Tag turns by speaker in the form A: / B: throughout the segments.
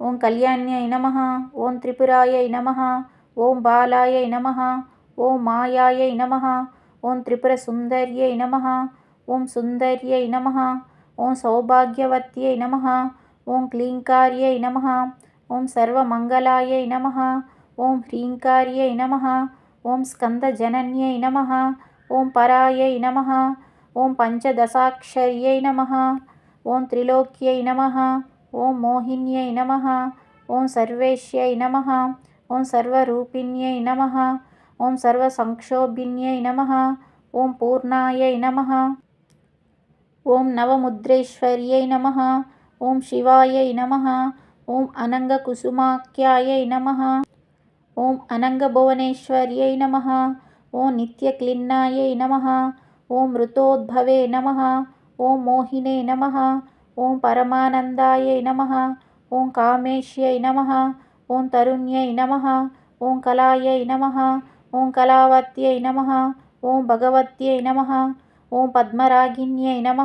A: ఓం కళ్యాణ్యై నమ ఓం త్రిపురాయై నమ ఓం బాలాయై నమ ఓం మాయాయై నమ ఓం త్రిపుర సుందర్యై నమ ఓం సుందర్యై నమ ఓం సౌభాగ్యవత్యై నమ ఓం క్లీంకార్యై నమ ఓం సర్వమంగళాయై నమ ఓం హ్రీంకార్యై నమ ఓం స్కందజనన్యై నమ ఓం పరాయై నమ ఓం పంచదశాక్షర్యై నమ ఓం త్రిలోక్యై నమ ఓం మోహిన్యై నమ ఓం సర్వేష్యై నమ ఓం సర్వరూపిణ్యై నమ ఓం సర్వసంక్షోభిన్యై నమ ఓం పూర్ణాయై నమ ఓం నవముద్రేశ్వర్యై నమ ఓం శివాయై నమ ఓం అనంగకుసుమాఖ్యాయై నమ ఓం అనంగభువనేశ్వర్యై నమ ఓం నిత్యక్లిన్నాయై నమ ఓం మృతోద్భవే నమ ఓం మోహినే నమ ఓం పరమానందాయై నమ ఓం కామేశ్యై నమ ఓం తరుణ్యై నమ ఓం కళాయై నమ ఓం కళావత్యై నమ ఓం భగవత్యై నమ ఓం పద్మరాగిణ్యై నమ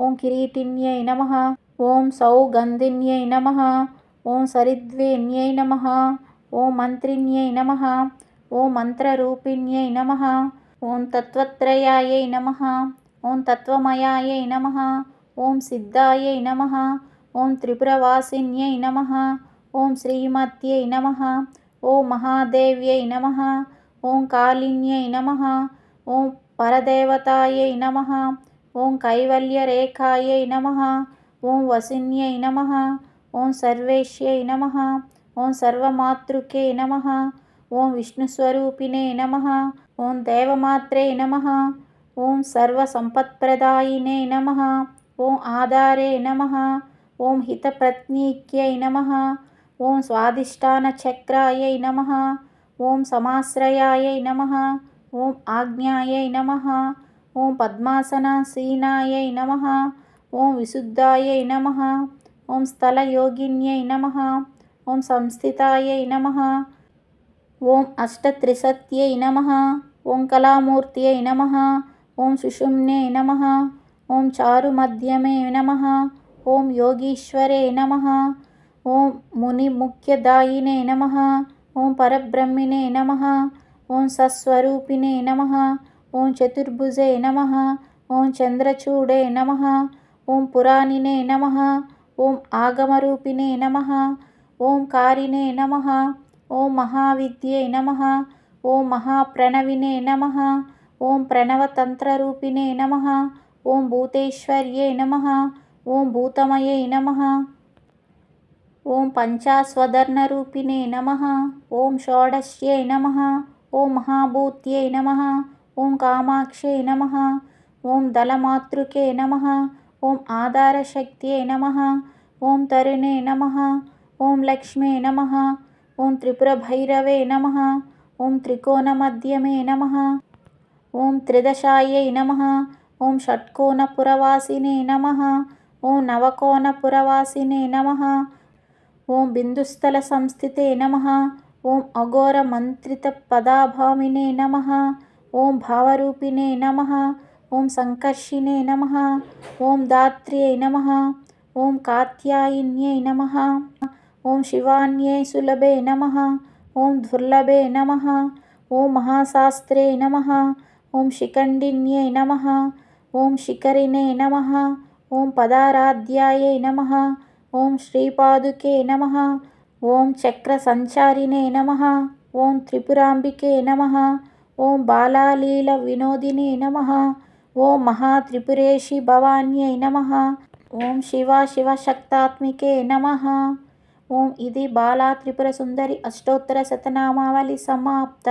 A: ఓం కిరీటిన్యై నమ ఓం సౌగంధిన్యై నమ ఓం సరిద్వేణ్యై నమ ఓం మంత్రిణ్యై నమ ఓం మంత్రరూపిణ్యై నమ ఓం తత్వత్రయాయై నమ ఓం తత్వమయాయై నమ ఓం సిద్ధాయై నమ ఓం త్రిపురవాసిన్యై నమ ఓం శ్రీమత్యై నమ ఓం మహాదేవ్యై నమ ఓం కాళిన్యై నమ ఓం పరదేవతాయై నమ ఓం కైవల్యరేఖాయై నమ ఓం వసిన్యై నమ ఓం సర్వేష్యై నమ ఓం సర్వమాతృకే నమ ఓం విష్ణుస్వరూపిణే నమ ఓం దేవమాత్రే నమ ఓం సర్వసంపత్ప్రదాయినే నమ ఓం ఆధారే నమ ఓం హితప్రత్నీక్యై నమ ఓం స్వాదిష్టానచక్రాయై నమ ఓం సమాశ్రయాయై నమ ఓం ఆజ్ఞాయై నమ ఓం పద్మాసనాసీనాయై నమ ఓం విశుద్ధాయై నమ ఓం స్థలయోగిన్యై నమ ఓం సంస్థితాయై నమ ఓం అష్టత్రిసత్యై నమ ఓం కళామూర్త్యై నమ ఓం సుషుమ్నే నమ ఓం చారుమధ్యమే నమ ఓం యోగీశ్వరే నమ ఓం మునిముఖ్యదాయినే నమ ఓం పరబ్రహ్మిణే నమ ఓం సస్వరూపిణే నమ ఓం చతుర్భుజే నమ ఓం చంద్రచూడే నమ ఓం పురాణినే నమ ఓం ఆగమరూపిణే నమ ఓం కారిణే నమ ఓం మహావిద్యే నమ ఓం మహాప్రణవినే నమ ఓం ప్రణవతంత్రరూపిణే నమ ఓం భూతేశ్వర్యే నమ ఓం భూతమయే నమ ఓం పంచాస్వదర్ణరూపిణే నమ ఓం షోడశ్యై నమ ఓం మహాభూత్యై నమ ఓం కామాక్షే నమ ఓం దళమాతృకే నమ ఓం ఆధారశక్త్యై నమ ఓం తరుణే నమ ఓం లక్ష్మే నమ ఓం త్రిపురభైరవే నమ ఓం త్రికోణమధ్యమే నమ ఓం త్రిదశాయై నమ ఓం షట్కోణపురవాసినే నమ ఓం నవకోణపురవాసినే నమ ఓం బిందుస్థల సంస్థితే నమ ఓం అఘోర మంత్రిత పదాభామినే నమ ఓం భావరూపిణే నమ ఓం సంకర్షిణే నమ ఓం దాత్ర్యై నమ ఓం కాత్యాయిన్యై నమ ఓం శివాన్యై సులభే నమ ఓం దుర్లభే నమ ఓం మహాశాస్త్రే నమ ఓం శిఖండిన్యై నమ ఓం శిఖరినే నమ ఓం పదారాధ్యాయై నమ ఓం శ్రీపాదుకే నమ ఓం చక్ర సంచారినే నమ ఓం త్రిపురాంబికే నమ ఓం బాలాలీల వినోదినే నమ ఓం మహాత్రిపురేషి భవాన్యై నమ ఓం శివ శివశక్తాత్మికే నమ ఓం ఇది బాలా త్రిపుర సుందరి అష్టోత్తర శతనామావళి సమాప్త.